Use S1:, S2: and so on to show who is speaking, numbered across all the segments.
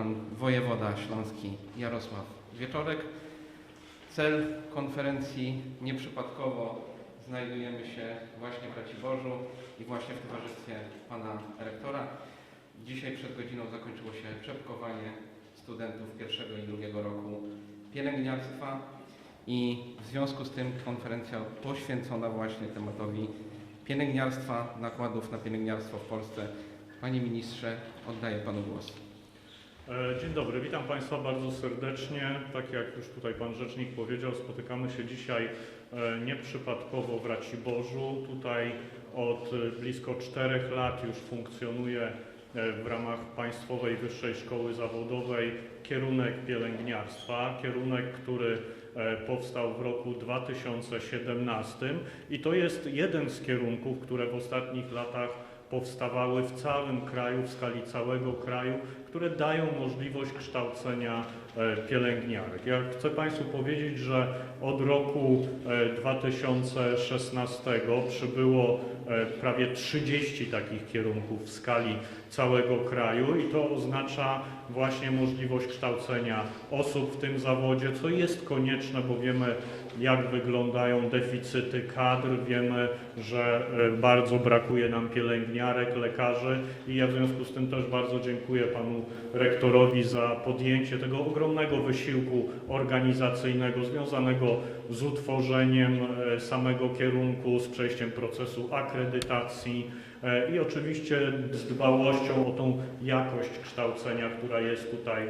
S1: pan wojewoda śląski Jarosław Wieczorek. Cel konferencji nieprzypadkowo znajdujemy się właśnie w Raciborzu i właśnie w towarzystwie pana rektora. Dzisiaj przed godziną zakończyło się czepkowanie studentów pierwszego i drugiego roku pielęgniarstwa i w związku z tym konferencja poświęcona właśnie tematowi pielęgniarstwa, nakładów na pielęgniarstwo w Polsce. Panie ministrze, oddaję panu głos.
S2: E, Dzień dobry, witam Państwa bardzo serdecznie. Tak jak już tutaj Pan Rzecznik powiedział, spotykamy się dzisiaj e, nieprzypadkowo w Raciborzu. Tutaj od e, blisko czterech lat już funkcjonuje w ramach Państwowej Wyższej Szkoły Zawodowej kierunek pielęgniarstwa, kierunek, który powstał w roku 2017 i to jest jeden z kierunków, które w ostatnich latach powstawały w całym kraju, w skali całego kraju, które dają możliwość kształcenia e, pielęgniarek. Ja chcę Państwu powiedzieć, że od roku e, 2016 przybyło e, prawie 30 takich kierunków w skali całego kraju i to oznacza właśnie możliwość kształcenia osób w tym zawodzie, co jest konieczne, bo wiemy jak wyglądają deficyty kadr, wiemy, że e, bardzo brakuje nam pielęgniarek, lekarzy i ja w związku z tym też bardzo dziękuję panu rektorowi za podjęcie tego ogromnego wysiłku organizacyjnego związanego z utworzeniem e, samego kierunku, z przejściem procesu akredytacji e, i oczywiście z dbałością o tą jakość kształcenia, która jest tutaj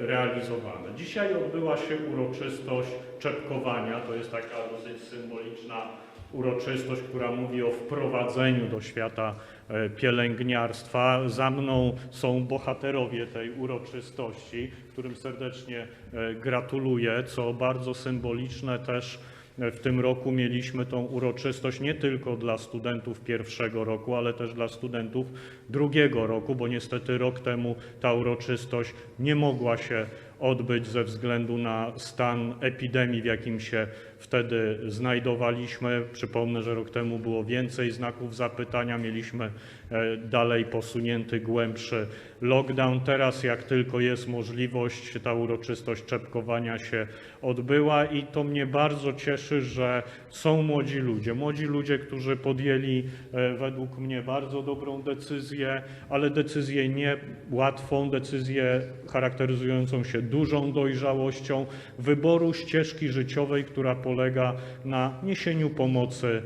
S2: realizowane. Dzisiaj odbyła się uroczystość czepkowania, to jest taka dosyć symboliczna uroczystość, która mówi o wprowadzeniu do świata e, pielęgniarstwa. Za mną są bohaterowie tej uroczystości, którym serdecznie e, gratuluję, co bardzo symboliczne też e, w tym roku mieliśmy tą uroczystość nie tylko dla studentów pierwszego roku, ale też dla studentów drugiego roku, bo niestety rok temu ta uroczystość nie mogła się odbyć ze względu na stan epidemii, w jakim się wtedy znajdowaliśmy. Przypomnę, że rok temu było więcej znaków zapytania, mieliśmy e, dalej posunięty, głębszy lockdown. Teraz, jak tylko jest możliwość, ta uroczystość czepkowania się odbyła i to mnie bardzo cieszy, że są młodzi ludzie. Młodzi ludzie, którzy podjęli e, według mnie bardzo dobrą decyzję, ale decyzję nie łatwą, decyzję charakteryzującą się dużą dojrzałością wyboru ścieżki życiowej, która polega na niesieniu pomocy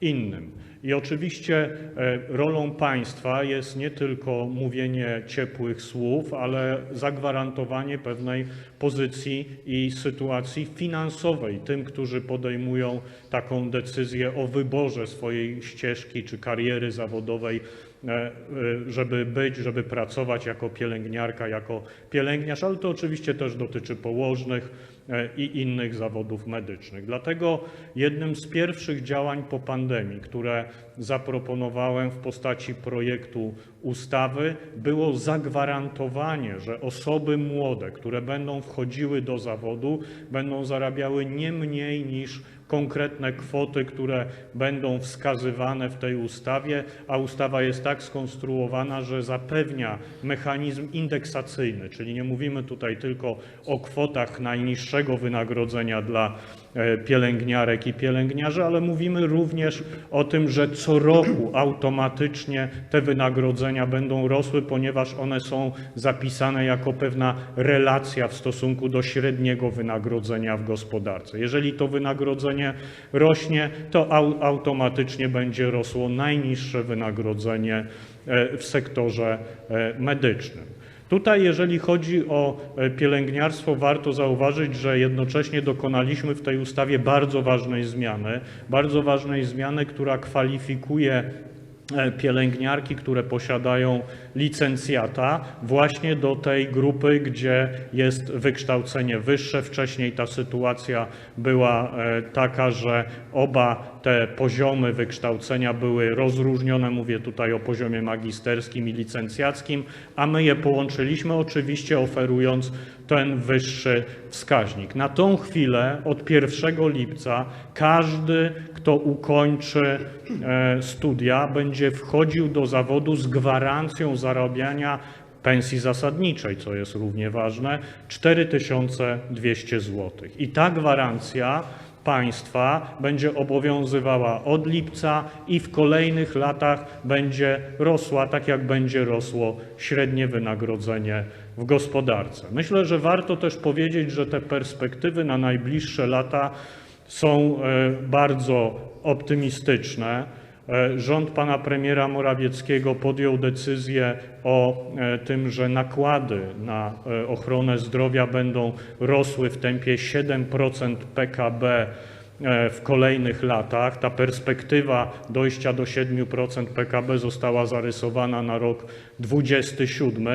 S2: innym. I oczywiście e, rolą państwa jest nie tylko mówienie ciepłych słów, ale zagwarantowanie pewnej pozycji i sytuacji finansowej tym, którzy podejmują taką decyzję o wyborze swojej ścieżki czy kariery zawodowej e, e, żeby być, żeby pracować jako pielęgniarka, jako pielęgniarz, ale to oczywiście też dotyczy położnych i innych zawodów medycznych. Dlatego jednym z pierwszych działań po pandemii, które zaproponowałem w postaci projektu ustawy, było zagwarantowanie, że osoby młode, które będą wchodziły do zawodu, będą zarabiały nie mniej niż konkretne kwoty, które będą wskazywane w tej ustawie, a ustawa jest tak skonstruowana, że zapewnia mechanizm indeksacyjny, czyli nie mówimy tutaj tylko o kwotach najniższego wynagrodzenia dla pielęgniarek i pielęgniarzy, ale mówimy również o tym, że co roku automatycznie te wynagrodzenia będą rosły, ponieważ one są zapisane jako pewna relacja w stosunku do średniego wynagrodzenia w gospodarce. Jeżeli to wynagrodzenie rośnie, to au- automatycznie będzie rosło najniższe wynagrodzenie e, w sektorze e, medycznym. Tutaj, jeżeli chodzi o e, pielęgniarstwo, warto zauważyć, że jednocześnie dokonaliśmy w tej ustawie bardzo ważnej zmiany, bardzo ważnej zmiany, która kwalifikuje pielęgniarki, które posiadają licencjata, właśnie do tej grupy, gdzie jest wykształcenie wyższe. Wcześniej ta sytuacja była e, taka, że oba te poziomy wykształcenia były rozróżnione. Mówię tutaj o poziomie magisterskim i licencjackim, a my je połączyliśmy, oczywiście oferując ten wyższy wskaźnik. Na tą chwilę, od 1 lipca, każdy, kto ukończy e, studia, będzie wchodził do zawodu z gwarancją zarabiania pensji zasadniczej, co jest równie ważne, 4200 zł. I ta gwarancja państwa będzie obowiązywała od lipca i w kolejnych latach będzie rosła, tak jak będzie rosło średnie wynagrodzenie w gospodarce. Myślę, że warto też powiedzieć, że te perspektywy na najbliższe lata są e, bardzo optymistyczne. E, Rząd pana premiera Morawieckiego podjął decyzję o e, tym, że nakłady na ochronę zdrowia będą rosły w tempie 7% PKB w kolejnych latach. Ta perspektywa dojścia do 7% PKB została zarysowana na rok 27,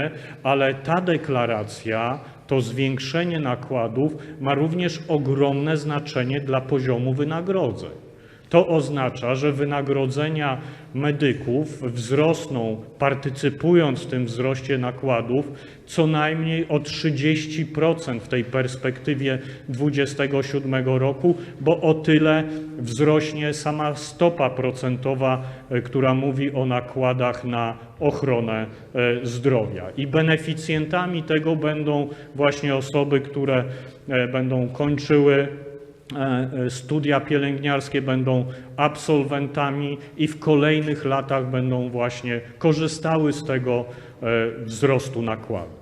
S2: ale ta deklaracja, to zwiększenie nakładów ma również ogromne znaczenie dla poziomu wynagrodzeń. To oznacza, że wynagrodzenia medyków wzrosną, partycypując w tym wzroście nakładów, co najmniej o 30% w tej perspektywie 27 roku, bo o tyle wzrośnie sama stopa procentowa, e, która mówi o nakładach na ochronę e, zdrowia. I beneficjentami tego będą właśnie osoby, które e, będą kończyły e, studia pielęgniarskie, będą absolwentami i w kolejnych latach będą właśnie korzystały z tego wzrostu nakładów.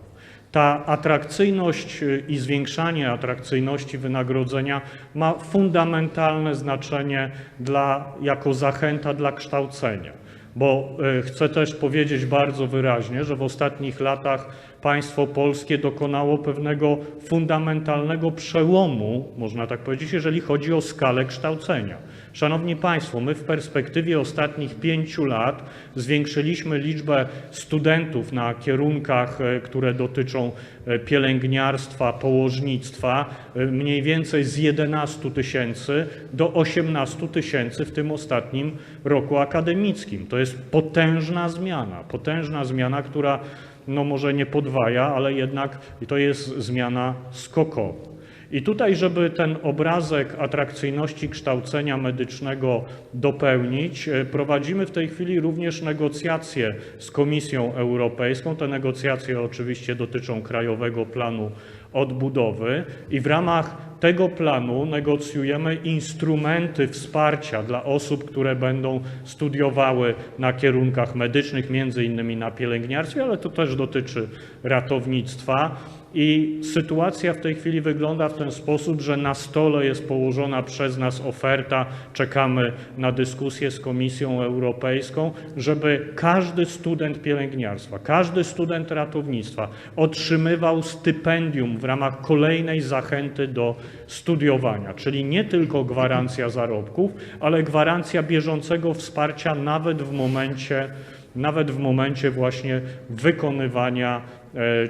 S2: Ta atrakcyjność i zwiększanie atrakcyjności wynagrodzenia ma fundamentalne znaczenie dla, jako zachęta dla kształcenia. Bo y, chcę też powiedzieć bardzo wyraźnie, że w ostatnich latach państwo polskie dokonało pewnego fundamentalnego przełomu, można tak powiedzieć, jeżeli chodzi o skalę kształcenia. Szanowni Państwo, my w perspektywie ostatnich pięciu lat zwiększyliśmy liczbę studentów na kierunkach, e, które dotyczą e, pielęgniarstwa, położnictwa, e, mniej więcej z 11 tysięcy do 18 tysięcy w tym ostatnim roku akademickim. To jest potężna zmiana, potężna zmiana, która no może nie podwaja, ale jednak to jest zmiana skokowa. I tutaj, żeby ten obrazek atrakcyjności kształcenia medycznego dopełnić, e, prowadzimy w tej chwili również negocjacje z Komisją Europejską. Te negocjacje oczywiście dotyczą Krajowego Planu Odbudowy i w ramach tego planu negocjujemy instrumenty wsparcia dla osób, które będą studiowały na kierunkach medycznych, między innymi na pielęgniarstwie, ale to też dotyczy ratownictwa. I sytuacja w tej chwili wygląda w ten sposób, że na stole jest położona przez nas oferta, czekamy na dyskusję z Komisją Europejską, żeby każdy student pielęgniarstwa, każdy student ratownictwa otrzymywał stypendium w ramach kolejnej zachęty do studiowania, czyli nie tylko gwarancja zarobków, ale gwarancja bieżącego wsparcia nawet w momencie nawet w momencie właśnie wykonywania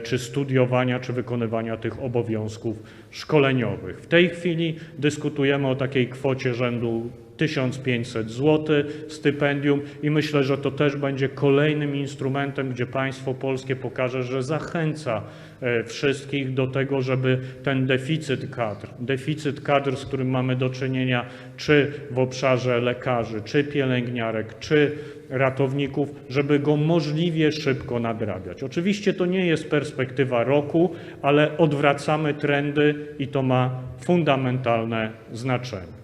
S2: czy studiowania, czy wykonywania tych obowiązków szkoleniowych. W tej chwili dyskutujemy o takiej kwocie rzędu 1500 zł stypendium i myślę, że to też będzie kolejnym instrumentem, gdzie państwo polskie pokaże, że zachęca e, wszystkich do tego, żeby ten deficyt kadr, deficyt kadr, z którym mamy do czynienia, czy w obszarze lekarzy, czy pielęgniarek, czy ratowników, żeby go możliwie szybko nadrabiać. Oczywiście to nie jest perspektywa roku, ale odwracamy trendy i to ma fundamentalne znaczenie.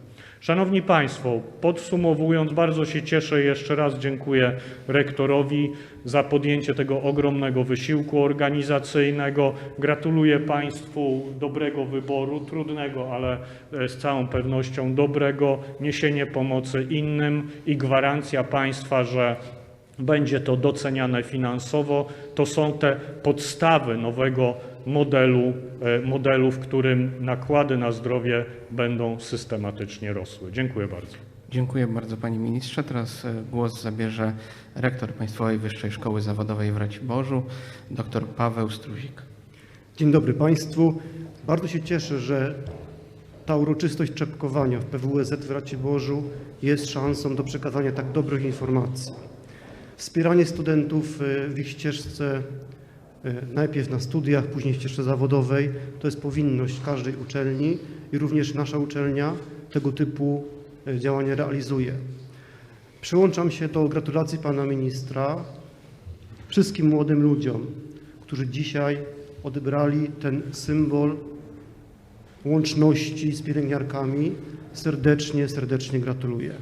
S2: Szanowni Państwo, podsumowując, bardzo się cieszę jeszcze raz dziękuję rektorowi za podjęcie tego ogromnego wysiłku organizacyjnego. Gratuluję Państwu dobrego wyboru, trudnego, ale e, z całą pewnością dobrego, niesienie pomocy innym i gwarancja Państwa, że będzie to doceniane finansowo. To są te podstawy nowego modelu, e, modelu, w którym nakłady na zdrowie będą systematycznie rosły. Dziękuję bardzo.
S1: Dziękuję bardzo Panie Ministrze. Teraz e, głos zabierze rektor Państwowej Wyższej Szkoły Zawodowej w Raciborzu, dr Paweł Struzik.
S3: Dzień dobry Państwu. Bardzo się cieszę, że ta uroczystość czepkowania w PWSZ w Raciborzu jest szansą do przekazania tak dobrych informacji. Wspieranie studentów y, w ich ścieżce, y, najpierw na studiach, później w ścieżce zawodowej, to jest powinność każdej uczelni i również nasza uczelnia tego typu y, działania realizuje. Przyłączam się do gratulacji Pana Ministra wszystkim młodym ludziom, którzy dzisiaj odebrali ten symbol łączności z pielęgniarkami. Serdecznie, serdecznie gratuluję.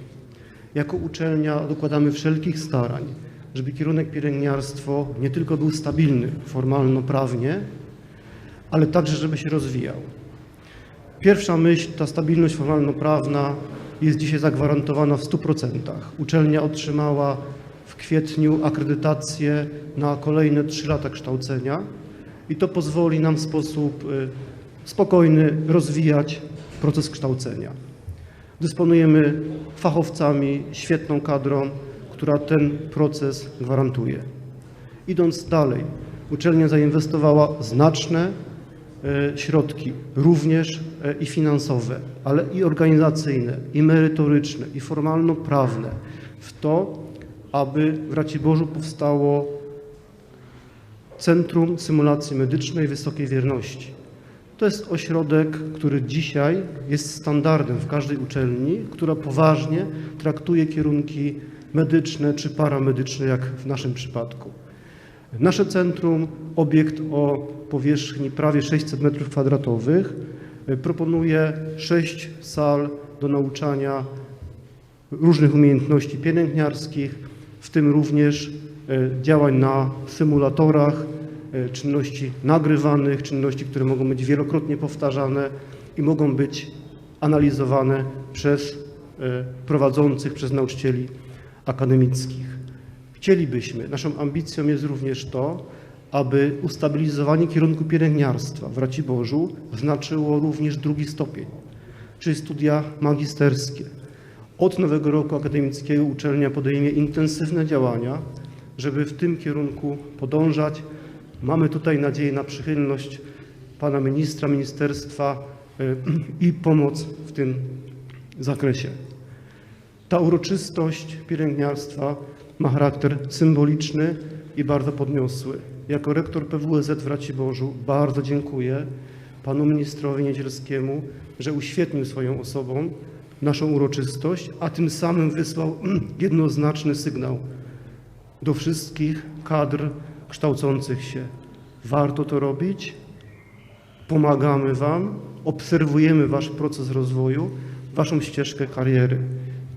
S3: Jako uczelnia dokładamy wszelkich starań, żeby kierunek pielęgniarstwo nie tylko był stabilny formalno-prawnie, ale także, żeby się rozwijał. Pierwsza myśl, ta stabilność formalno-prawna jest dzisiaj zagwarantowana w 100%. Uczelnia otrzymała w kwietniu akredytację na kolejne 3 lata kształcenia i to pozwoli nam w sposób y, spokojny rozwijać proces kształcenia. Dysponujemy fachowcami, świetną kadrą, która ten proces gwarantuje. Idąc dalej, uczelnia zainwestowała znaczne e, środki, również e, i finansowe, ale i organizacyjne, i merytoryczne, i formalno-prawne w to, aby w Raciborzu powstało Centrum Symulacji Medycznej Wysokiej Wierności. To jest ośrodek, który dzisiaj jest standardem w każdej uczelni, która poważnie traktuje kierunki medyczne czy paramedyczne, jak w naszym przypadku. Nasze centrum, obiekt o powierzchni prawie 600 m2, proponuje sześć sal do nauczania różnych umiejętności pielęgniarskich, w tym również e, działań na symulatorach, czynności nagrywanych, czynności, które mogą być wielokrotnie powtarzane i mogą być analizowane przez e, prowadzących, przez nauczycieli akademickich. Chcielibyśmy, naszą ambicją jest również to, aby ustabilizowanie kierunku pielęgniarstwa w Raciborzu znaczyło również drugi stopień, czyli studia magisterskie. Od nowego roku akademickiego uczelnia podejmie intensywne działania, żeby w tym kierunku podążać. Mamy tutaj nadzieję na przychylność pana ministra, ministerstwa y, i pomoc w tym zakresie. Ta uroczystość pielęgniarstwa ma charakter symboliczny i bardzo podniosły. Jako rektor PWSZ w Raciborzu bardzo dziękuję panu ministrowi Niedzielskiemu, że uświetnił swoją osobą naszą uroczystość, a tym samym wysłał jednoznaczny sygnał do wszystkich kadr kształcących się. Warto to robić, pomagamy Wam, obserwujemy Wasz proces rozwoju, Waszą ścieżkę kariery.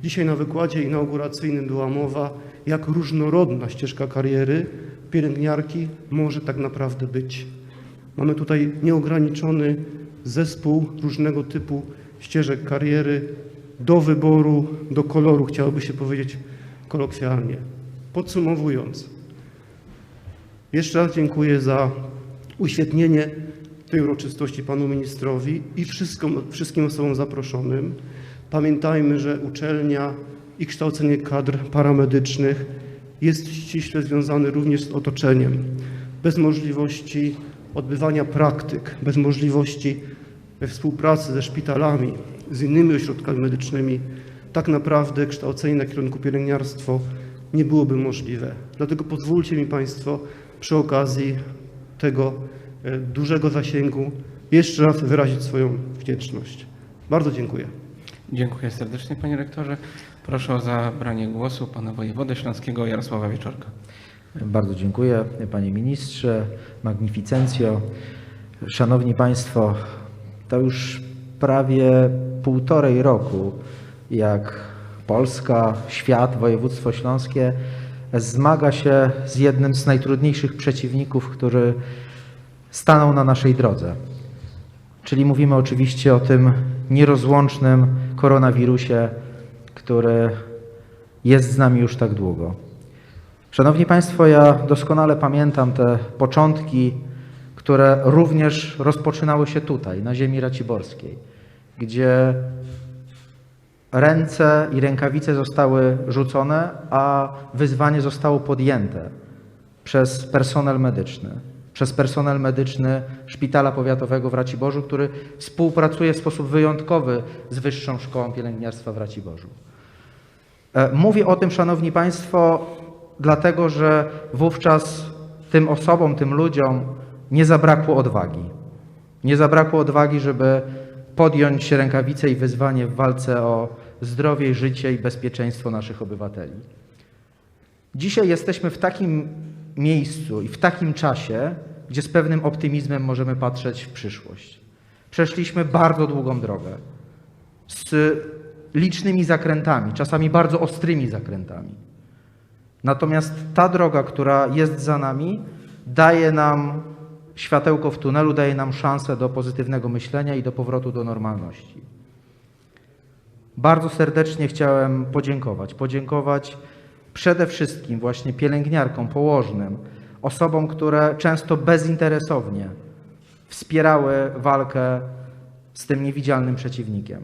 S3: Dzisiaj na wykładzie inauguracyjnym była mowa, jak różnorodna ścieżka kariery pielęgniarki może tak naprawdę być. Mamy tutaj nieograniczony zespół różnego typu ścieżek kariery do wyboru, do koloru, chciałoby się powiedzieć kolokwialnie. Podsumowując, jeszcze raz dziękuję za uświetnienie tej uroczystości panu ministrowi i wszystkim, osobom zaproszonym. Pamiętajmy, że uczelnia i kształcenie kadr paramedycznych jest ściśle związane również z otoczeniem. Bez możliwości odbywania praktyk, bez możliwości współpracy ze szpitalami, z innymi ośrodkami medycznymi, tak naprawdę kształcenie na kierunku pielęgniarstwo nie byłoby możliwe. Dlatego pozwólcie mi Państwo przy okazji tego e, dużego zasięgu jeszcze raz wyrazić swoją wdzięczność. Bardzo dziękuję.
S1: Dziękuję serdecznie panie rektorze. Proszę o zabranie głosu pana wojewodę śląskiego Jarosława Wieczorka.
S4: Bardzo dziękuję Panie Ministrze, Magnificencjo. Szanowni Państwo, to już prawie półtorej roku, jak Polska, świat, województwo śląskie zmaga się z jednym z najtrudniejszych przeciwników, który stanął na naszej drodze. Czyli mówimy oczywiście o tym nierozłącznym koronawirusie, który jest z nami już tak długo. Szanowni Państwo, ja doskonale pamiętam te początki, które również rozpoczynały się tutaj, na ziemi raciborskiej, gdzie ręce i rękawice zostały rzucone, a wyzwanie zostało podjęte przez personel medyczny. Przez personel medyczny Szpitala Powiatowego w Raciborzu, który współpracuje w sposób wyjątkowy z Wyższą Szkołą Pielęgniarstwa w Raciborzu. E, Mówię o tym, Szanowni Państwo, dlatego że wówczas tym osobom, tym ludziom nie zabrakło odwagi. Nie zabrakło odwagi, żeby podjąć rękawice i wyzwanie w walce o zdrowie, życie i bezpieczeństwo naszych obywateli. Dzisiaj jesteśmy w takim miejscu i w takim czasie, gdzie z pewnym optymizmem możemy patrzeć w przyszłość. Przeszliśmy bardzo długą drogę z licznymi zakrętami, czasami bardzo ostrymi zakrętami. Natomiast ta droga, która jest za nami, daje nam światełko w tunelu, daje nam szansę do pozytywnego myślenia i do powrotu do normalności. Bardzo serdecznie chciałem podziękować. Podziękować przede wszystkim właśnie pielęgniarkom, położnym, osobom, które często bezinteresownie wspierały walkę z tym niewidzialnym przeciwnikiem,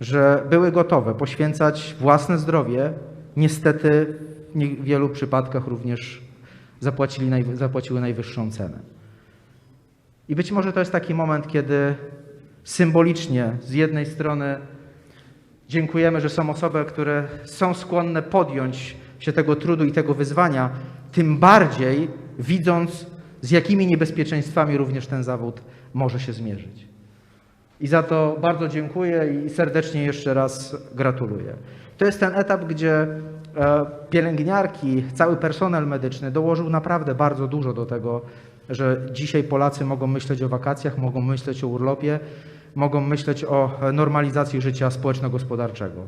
S4: że były gotowe poświęcać własne zdrowie. Niestety w wielu przypadkach również zapłacili, zapłaciły najwyższą cenę. I być może to jest taki moment, kiedy symbolicznie z jednej strony dziękujemy, że są osoby, które są skłonne podjąć się tego trudu i tego wyzwania, tym bardziej widząc, z jakimi niebezpieczeństwami również ten zawód może się zmierzyć. I za to bardzo dziękuję i serdecznie jeszcze raz gratuluję. To jest ten etap, gdzie e, pielęgniarki, cały personel medyczny dołożył naprawdę bardzo dużo do tego, że dzisiaj Polacy mogą myśleć o wakacjach, mogą myśleć o urlopie, mogą myśleć o e, normalizacji życia społeczno-gospodarczego.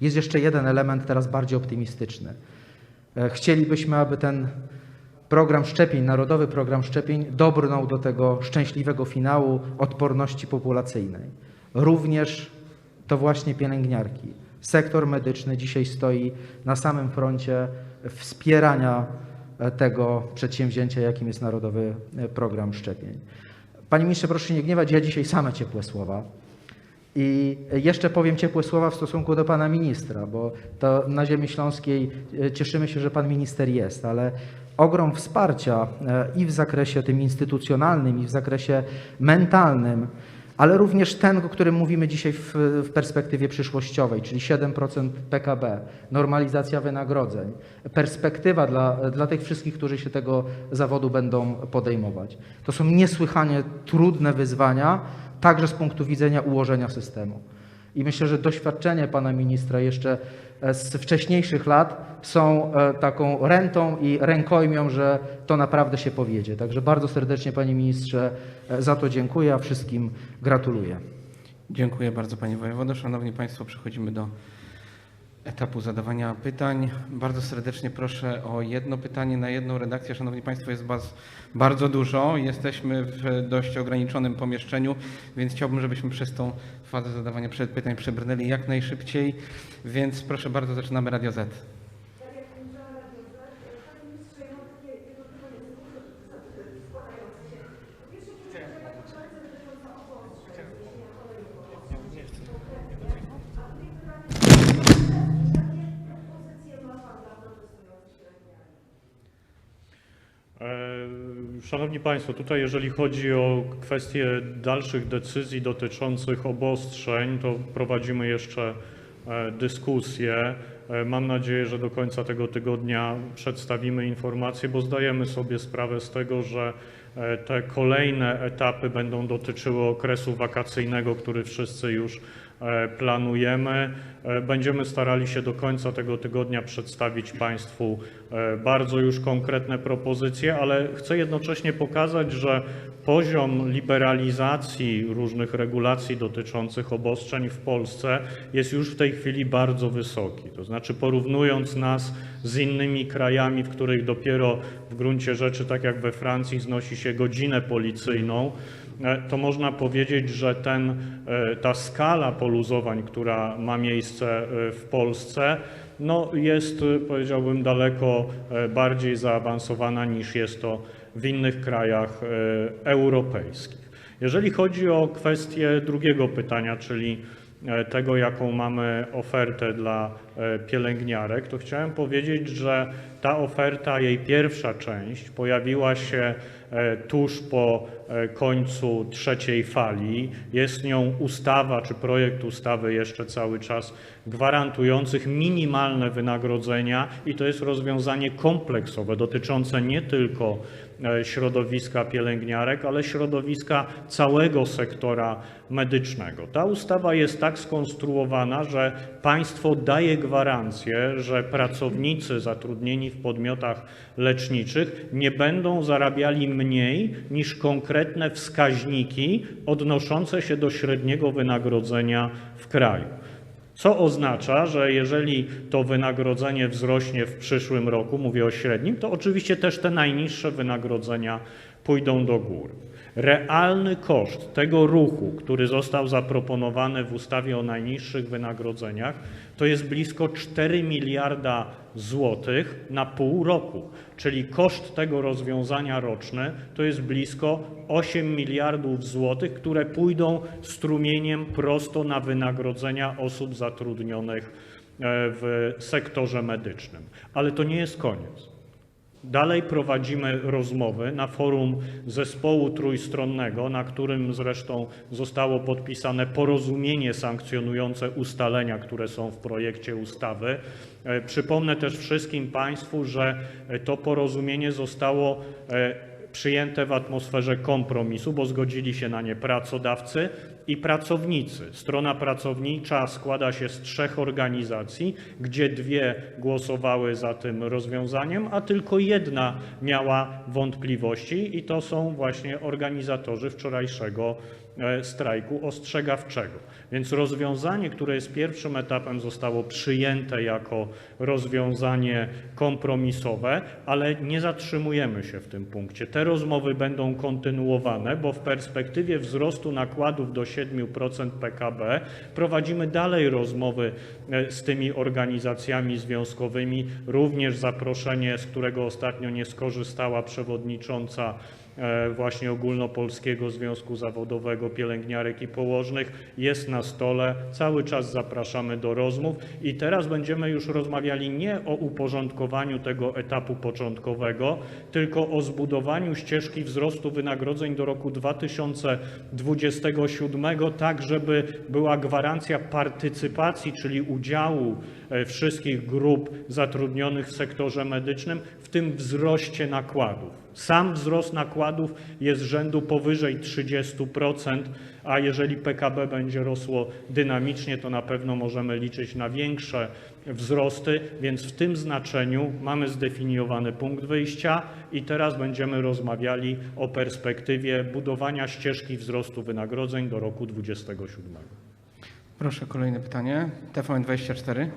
S4: Jest jeszcze jeden element teraz bardziej optymistyczny. E, Chcielibyśmy, aby ten program szczepień, narodowy program szczepień dobrnął do tego szczęśliwego finału odporności populacyjnej. Również to właśnie pielęgniarki. Sektor medyczny dzisiaj stoi na samym froncie wspierania tego przedsięwzięcia, jakim jest Narodowy Program Szczepień. Panie ministrze, proszę się nie gniewać, ja dzisiaj same ciepłe słowa. I jeszcze powiem ciepłe słowa w stosunku do pana ministra, bo to na ziemi śląskiej e, cieszymy się, że pan minister jest, ale ogrom wsparcia e, i w zakresie tym instytucjonalnym, i w zakresie mentalnym, ale również ten, o którym mówimy dzisiaj w, w perspektywie przyszłościowej, czyli 7% PKB, normalizacja wynagrodzeń, perspektywa dla, dla tych wszystkich, którzy się tego zawodu będą podejmować. To są niesłychanie trudne wyzwania, także z punktu widzenia ułożenia systemu. I myślę, że doświadczenie pana ministra jeszcze e, z wcześniejszych lat są e, taką rentą i rękojmią, że to naprawdę się powiedzie. Także bardzo serdecznie panie ministrze e, za to dziękuję, a wszystkim gratuluję.
S1: Dziękuję bardzo Panie Wojewodo. Szanowni Państwo, przechodzimy do etapu zadawania pytań. Bardzo serdecznie proszę o jedno pytanie na jedną redakcję. Szanowni Państwo, jest Was bardzo dużo. Jesteśmy w dość ograniczonym pomieszczeniu, więc chciałbym, żebyśmy przez tą fazę zadawania pytań przebrnęli jak najszybciej. Więc proszę bardzo, zaczynamy Radio Z.
S2: Szanowni Państwo, tutaj jeżeli chodzi o kwestie dalszych decyzji dotyczących obostrzeń, to prowadzimy jeszcze e, dyskusję. E, Mam nadzieję, że do końca tego tygodnia przedstawimy informacje, bo zdajemy sobie sprawę z tego, że e, te kolejne etapy będą dotyczyły okresu wakacyjnego, który wszyscy już planujemy. E, Będziemy starali się do końca tego tygodnia przedstawić Państwu e, bardzo już konkretne propozycje, ale chcę jednocześnie pokazać, że poziom liberalizacji różnych regulacji dotyczących obostrzeń w Polsce jest już w tej chwili bardzo wysoki. To znaczy porównując nas z innymi krajami, w których dopiero w gruncie rzeczy, tak jak we Francji, znosi się godzinę policyjną, e, to można powiedzieć, że ten, e, ta skala poluzowań, która ma miejsce e, w Polsce, no jest, e, powiedziałbym, daleko e, bardziej zaawansowana niż jest to w innych krajach e, europejskich. Jeżeli chodzi o kwestię drugiego pytania, czyli e, tego, jaką mamy ofertę dla e, pielęgniarek, to chciałem powiedzieć, że ta oferta, jej pierwsza część pojawiła się e, tuż po e, końcu trzeciej fali. Jest nią ustawa, czy projekt ustawy jeszcze cały czas gwarantujących minimalne wynagrodzenia i to jest rozwiązanie kompleksowe dotyczące nie tylko e, środowiska pielęgniarek, ale środowiska całego sektora medycznego. Ta ustawa jest tak skonstruowana, że państwo daje gwarancję, że pracownicy zatrudnieni w podmiotach leczniczych nie będą zarabiali mniej niż konkretne wskaźniki odnoszące się do średniego wynagrodzenia w kraju. Co oznacza, że jeżeli to wynagrodzenie wzrośnie w przyszłym roku, mówię o średnim, to oczywiście też te najniższe wynagrodzenia pójdą do góry. Realny koszt tego ruchu, który został zaproponowany w ustawie o najniższych wynagrodzeniach, to jest blisko 4 miliarda złotych na pół roku, czyli koszt tego rozwiązania roczny to jest blisko 8 miliardów złotych, które pójdą strumieniem prosto na wynagrodzenia osób zatrudnionych e, w sektorze medycznym. Ale to nie jest koniec. Dalej prowadzimy rozmowy na forum zespołu trójstronnego, na którym zresztą zostało podpisane porozumienie sankcjonujące ustalenia, które są w projekcie ustawy. E, Przypomnę też wszystkim Państwu, że e, to porozumienie zostało e, przyjęte w atmosferze kompromisu, bo zgodzili się na nie pracodawcy i pracownicy. Strona pracownicza składa się z trzech organizacji, gdzie dwie głosowały za tym rozwiązaniem, a tylko jedna miała wątpliwości i to są właśnie organizatorzy wczorajszego e, strajku ostrzegawczego. Więc rozwiązanie, które jest pierwszym etapem, zostało przyjęte jako rozwiązanie kompromisowe, ale nie zatrzymujemy się w tym punkcie. Te rozmowy będą kontynuowane, bo w perspektywie wzrostu nakładów do 7% PKB prowadzimy dalej rozmowy e, z tymi organizacjami związkowymi, również zaproszenie, z którego ostatnio nie skorzystała przewodnicząca właśnie Ogólnopolskiego Związku Zawodowego Pielęgniarek i Położnych jest na stole. Cały czas zapraszamy do rozmów i teraz będziemy już rozmawiali nie o uporządkowaniu tego etapu początkowego, tylko o zbudowaniu ścieżki wzrostu wynagrodzeń do roku 2027, tak żeby była gwarancja partycypacji, czyli udziału e, wszystkich grup zatrudnionych w sektorze medycznym w tym wzroście nakładów. Sam wzrost nakładów jest rzędu powyżej 30%, a jeżeli PKB będzie rosło dynamicznie, to na pewno możemy liczyć na większe wzrosty, więc w tym znaczeniu mamy zdefiniowany punkt wyjścia i teraz będziemy rozmawiali o perspektywie budowania ścieżki wzrostu wynagrodzeń do roku 2027.
S1: Proszę kolejne pytanie. TVN24.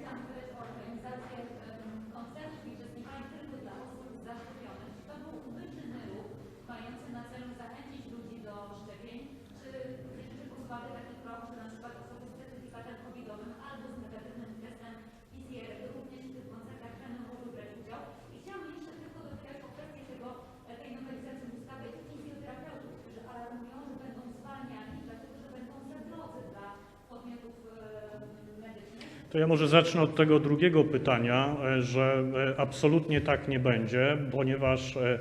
S5: Chciałam zapytać o organizację em, koncertów i festiwali tylko dla osób zaszczepionych. Czy to był umyślny ruch mający na celu zachęcić ludzi do szczepień? Czy bierzecie pod uwagę taki krok, że na przykład osoby z certyfikatem covidowym albo z negatywnym testem PCR również w tych koncertach będą mogły brać udział? I chciałam jeszcze tylko dopytać o kwestię tego, e, tej nowelizacji ustawy i fizjoterapeutów, którzy alarmują, że będą zwalniani, dlatego że będą za drodzy dla podmiotów e, medycznych.
S2: To ja może zacznę od tego drugiego pytania, e, że e, absolutnie tak nie będzie, ponieważ e,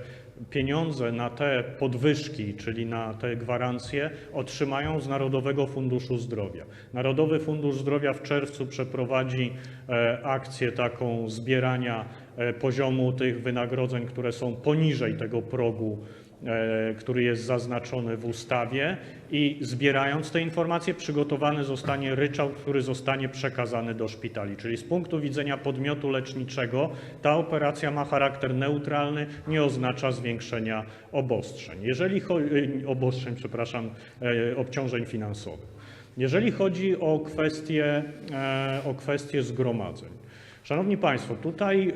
S2: pieniądze na te podwyżki, czyli na te gwarancje, otrzymają z Narodowego Funduszu Zdrowia. Narodowy Fundusz Zdrowia w czerwcu przeprowadzi akcję taką zbierania poziomu tych wynagrodzeń, które są poniżej tego progu który jest zaznaczony w ustawie i zbierając te informacje przygotowany zostanie ryczałt, który zostanie przekazany do szpitali. Czyli z punktu widzenia podmiotu leczniczego ta operacja ma charakter neutralny, nie oznacza zwiększenia obostrzeń. Jeżeli y, obostrzeń, przepraszam, e, obciążeń finansowych. Jeżeli chodzi o kwestię, e, o kwestię zgromadzeń. Szanowni Państwo, tutaj e,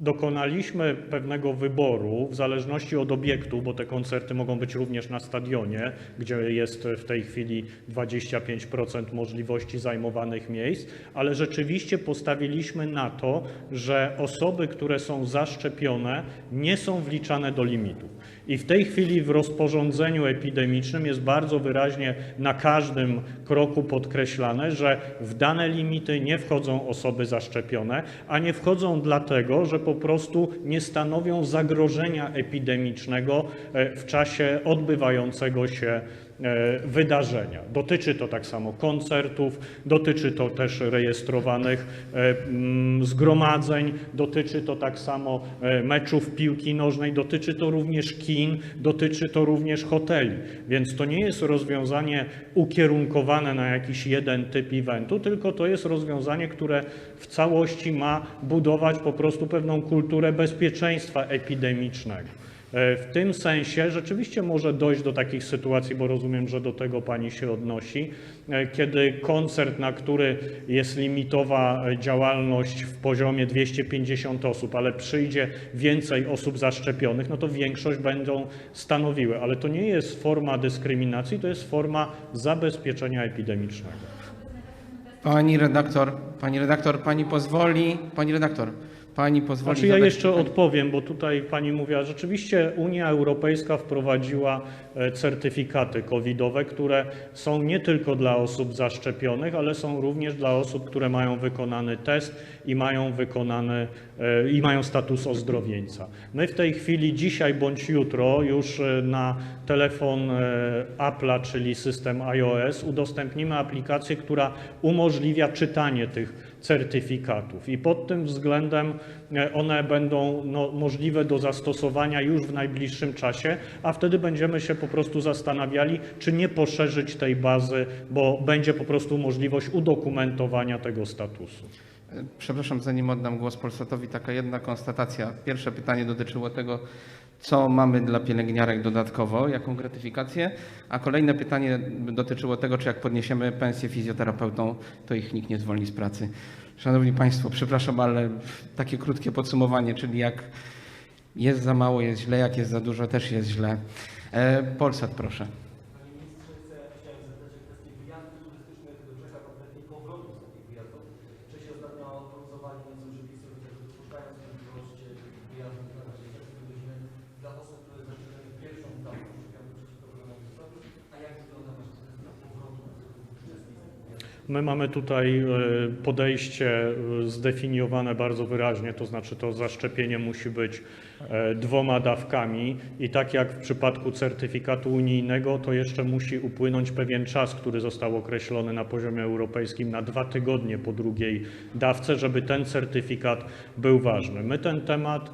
S2: dokonaliśmy pewnego wyboru w zależności od obiektu, bo te koncerty mogą być również na stadionie, gdzie jest w tej chwili 25% możliwości zajmowanych miejsc, ale rzeczywiście postawiliśmy na to, że osoby, które są zaszczepione, nie są wliczane do limitów. I w tej chwili w rozporządzeniu epidemicznym jest bardzo wyraźnie na każdym kroku podkreślane, że w dane limity nie wchodzą osoby zaszczepione, a nie wchodzą dlatego, że po prostu nie stanowią zagrożenia epidemicznego e, w czasie odbywającego się wydarzenia. Dotyczy to tak samo koncertów, dotyczy to też rejestrowanych e, mm, zgromadzeń, dotyczy to tak samo e, meczów piłki nożnej, dotyczy to również kin, dotyczy to również hoteli. Więc to nie jest rozwiązanie ukierunkowane na jakiś jeden typ eventu, tylko to jest rozwiązanie, które w całości ma budować po prostu pewną kulturę bezpieczeństwa epidemicznego. E, W tym sensie rzeczywiście może dojść do takich sytuacji, bo rozumiem, że do tego Pani się odnosi, e, kiedy koncert, na który jest limitowa e, działalność w poziomie 250 osób, ale przyjdzie więcej osób zaszczepionych, no to większość będą stanowiły. Ale to nie jest forma dyskryminacji, to jest forma zabezpieczenia epidemicznego.
S1: Pani redaktor, pani redaktor, pani pozwoli, pani redaktor, pani pozwoli.
S2: Znaczy ja jeszcze
S1: pytanie?
S2: odpowiem, bo tutaj pani mówiła, rzeczywiście Unia Europejska wprowadziła e, certyfikaty covidowe, które są nie tylko dla osób zaszczepionych, ale są również dla osób, które mają wykonany test i mają wykonany e, i mają status ozdrowieńca. My w tej chwili dzisiaj bądź jutro już e, na telefon Apple'a, czyli system iOS, udostępnimy aplikację, która umożliwia czytanie tych certyfikatów i pod tym względem e, one będą no, możliwe do zastosowania już w najbliższym czasie, a wtedy będziemy się po prostu zastanawiali, czy nie poszerzyć tej bazy, bo będzie po prostu możliwość udokumentowania tego statusu.
S1: Przepraszam, zanim oddam głos Polsatowi, taka jedna konstatacja. Pierwsze pytanie dotyczyło tego, co mamy dla pielęgniarek dodatkowo, jaką gratyfikację, a kolejne pytanie dotyczyło tego, czy jak podniesiemy pensję fizjoterapeutom, to ich nikt nie zwolni z pracy. Szanowni Państwo, przepraszam, ale takie krótkie podsumowanie, czyli jak jest za mało, jest źle, jak jest za dużo, też jest źle. E, Polsat, proszę.
S6: Panie ministrze, chcę, chciałem zapytać o kwestię wyjazdów turystycznych, czeka konkretnie powrotu z takich wyjazdów. Wcześniej ostatnio poluzowali nieco przepisy, chociażby dopuszczając możliwość wyjazdów na razie test godziny dla osób, które zaszczepione pierwszą dawką szczepionki przeciwko koronawirusowi. A jak wygląda wasza kwestia powrotu uczestników wyjazdów?
S2: My mamy tutaj e, podejście e, zdefiniowane bardzo wyraźnie, to znaczy to zaszczepienie musi być e, dwoma dawkami i tak jak w przypadku certyfikatu unijnego, to jeszcze musi upłynąć pewien czas, który został określony na poziomie europejskim na dwa tygodnie po drugiej dawce, żeby ten certyfikat był ważny. My ten temat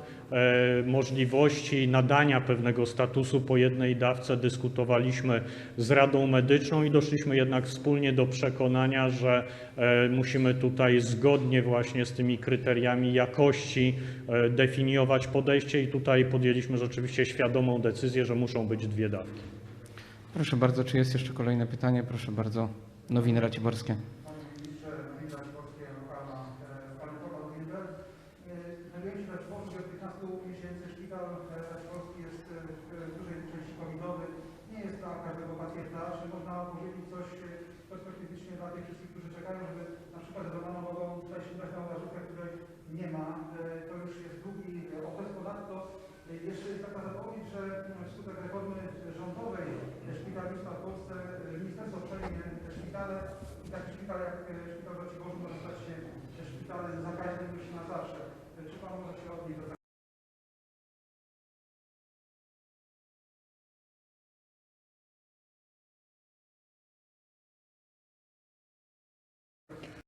S2: możliwości nadania pewnego statusu po jednej dawce dyskutowaliśmy z Radą Medyczną i doszliśmy jednak wspólnie do przekonania, że e, musimy tutaj zgodnie właśnie z tymi kryteriami jakości e, definiować podejście i tutaj podjęliśmy rzeczywiście świadomą decyzję, że muszą być dwie dawki.
S1: Proszę bardzo, czy jest jeszcze kolejne pytanie? Proszę bardzo. Nowiny Raciborskie.